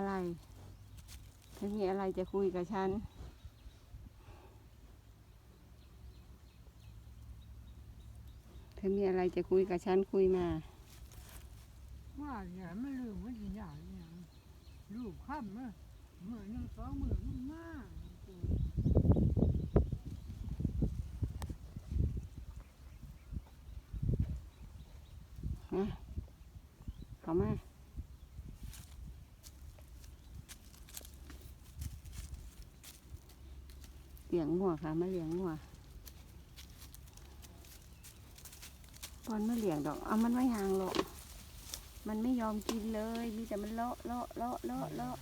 อะไร เธอมีอะไรจะคุยกับฉัน เธอมีอะไรจะคุยกับฉันคุยมาว่าอย่าไม่ลืมว่าสิยากอย่างลูกค่ำเมื่อมือหนึ่งสองมือมันมากนะเข้ามา เลี้ยงหัวค่ะมาเลี้ยงหัวตอนมาเลี้ยงดอก เอามันไม่ยางหรอก มันไม่ยอมกินเลย มีแต่มันเลาะเลาะเลาะเลาะเลาะ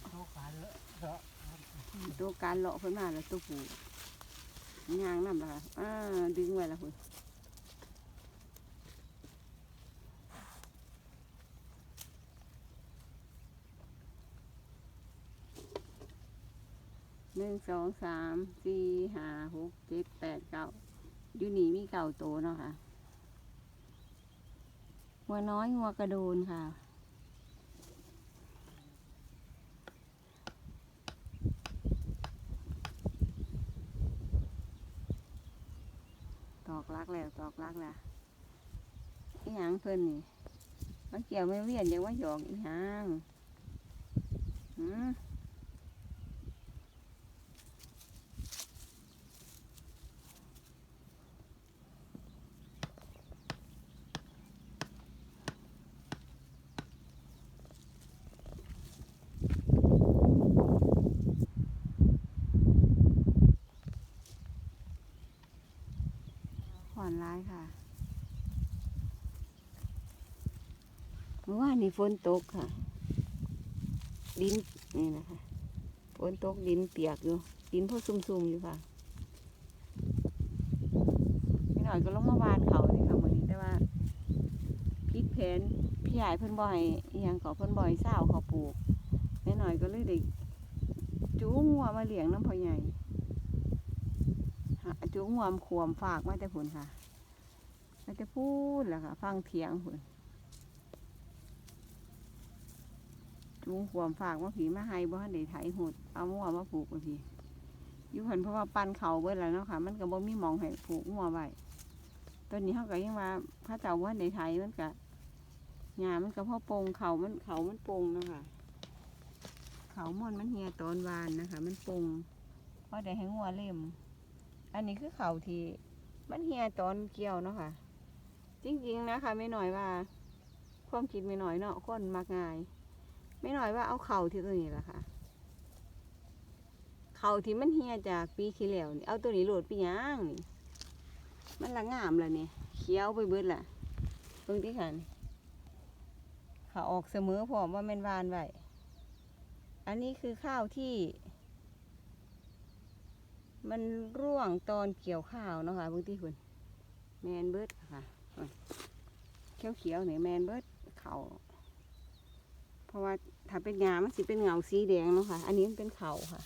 ตัวการเลาะเพิ่นมาแล้วตัวผูยางน้ำละค่ะอ่าดึงไว้ละคุณ หนึ่งสองสามสี่ห้าหกเจ็ดแปดเก้าอยู่นี่มีเก่าโตเนาะค่ะหัวน้อยหัวกระโดนค่ะตอกลักแล้วตอกลักแล้วอีหยังเพิ่นนี่มันเกี่ยวไม่เวียนยังว่าหยอกอีหยังหืม อนร้ายค่ะเมื่อวานนี้ฝนตกค่ะ ดินนี่นะคะฝนตกดินเปียกอยู่ ดินพอซุ่มๆอยู่ค่ะไม่หน่อยก็ลงมาวานเขานี่ค่ะวันนี้แต่ว่าพิดเพนพี่ใหญ่เพิ่นบ่อยอียังเขาเพิ่นบ่อยเศร้าเขาปลูกแม่หน่อยก็เลยได้จูงงัวมาเลี้ยงน้ำพอใหญ่ หาจูงวมขวมฝากมาแต่ผุนค่ะมาแต่พูดแหละค่ะ ฟังเถียงผุนลุงขวมฝากมาผีมาให้บ่ทันได้ไถหดเอางัวมาผูกมาผีอยู่เพิ่นเพราะว่าปันเขาเบิดแล้วเนาะค่ะ มันก็บ่มีมองให้ผูกงัวไว้ตอนนี้เฮาก็ยังว่าพระเจ้าบ่ทันได้ไถมันก็หญ้ามันก็พ่อปงเขามันเขามันปงเนาะค่ะเขาม่อนมันเหี่ยตอนวานนะคะ มันปงเพอได้ให้งัวเล่ม อันนี้คือเขาที่มันเหี่ยตอนเกี่ยวเนาะค่ะ จริงๆนะคะไม่หน้อยว่า ความคิดไม่หน้อยเนาะคนมักง่าย ไม่หน้อยว่าเอาเข่าที่ตัวนี้แหละค่ะเข่าที่มันเฮียจากปีที่แล้วนี่เอาตัวนี้โหลดปีหย่างนี่มันละงามแล้วนี่ยเขียวไปเบิดละเพิ่งที่ขันขาออกเสมอพร้อมว่าแม่นวานไว้อันนี้คือข้าวที่ มันร่วงตอนเกี่ยวข้าวเนาะค่ะพิ่งที่คุณแมนเบิดค่ะเขียวเขียวๆเนี่ยแมนเบิดเขาเพราะว่าถ้าเป็นหญ้ามันสิเป็นเงาสีแดงเนาะค่ะ อันนี้มันเป็นเขาค่ะ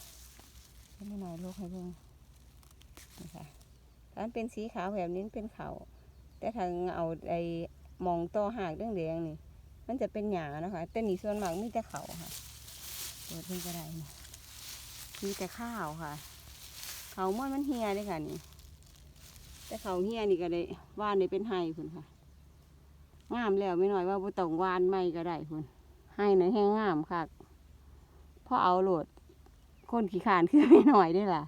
ไม่หน่อยลูกให้เบิ่งนะคะถ้ามันเป็นสีขาวแบบนี้นเป็นเขาแต่ถ้าเงาไอมองต่อหากแดงๆนี่ มันจะเป็นหญ้านะคะ แต่นี่ส่วนมากมีแต่เขาค่ะเปิดเพิ่งก็ได้นี่มีแต่ข้าวค่ะ เขาม้วนมันเฮียเลยค่ะนี่ แต่เขาเฮียนี่ก็ได้ว่านได้เป็นไห้พุ่นค่ะ งามแล้วไม่หน่อยว่าบ่ต้องวานไม่ก็ได้พุ่นให้ในแห้งงามคักพอเอาโหลดคนขี้ขานขึ้นไม่หน่อยได้ล่ะ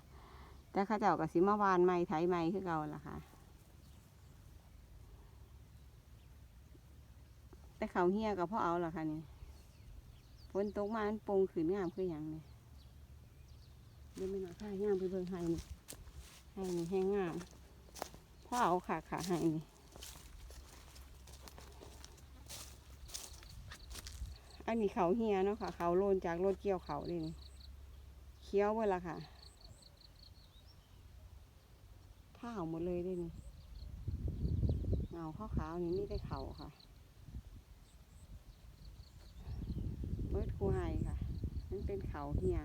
แต่ข้าเจ้ากับสิมาวานไม้ไถไม้คือเก่าล่ะค่ะ แต่เขาเฮียกับพ่อเอาล่ะค่ะนี่ฝนตกมามันโปงขืนงามคืออย่างนี่ เดี๋ยวไม่หน่อยข้างามไปเบิ่งให้นี่ให้นี่แห้งงามพ่อเอาขาขาให้นี่อันนี้เขาเฮียเนาะค่ะ เขาโลนจากรถเกี่ยวเขาเลยนี่เคี้ยวเวละค่ะข้าวหมดเลยด้วยนี่เงาขาวๆนี่ไม่ได้เขาค่ะเบิดคูไฮค่ะนั่นเป็นเขาเฮีย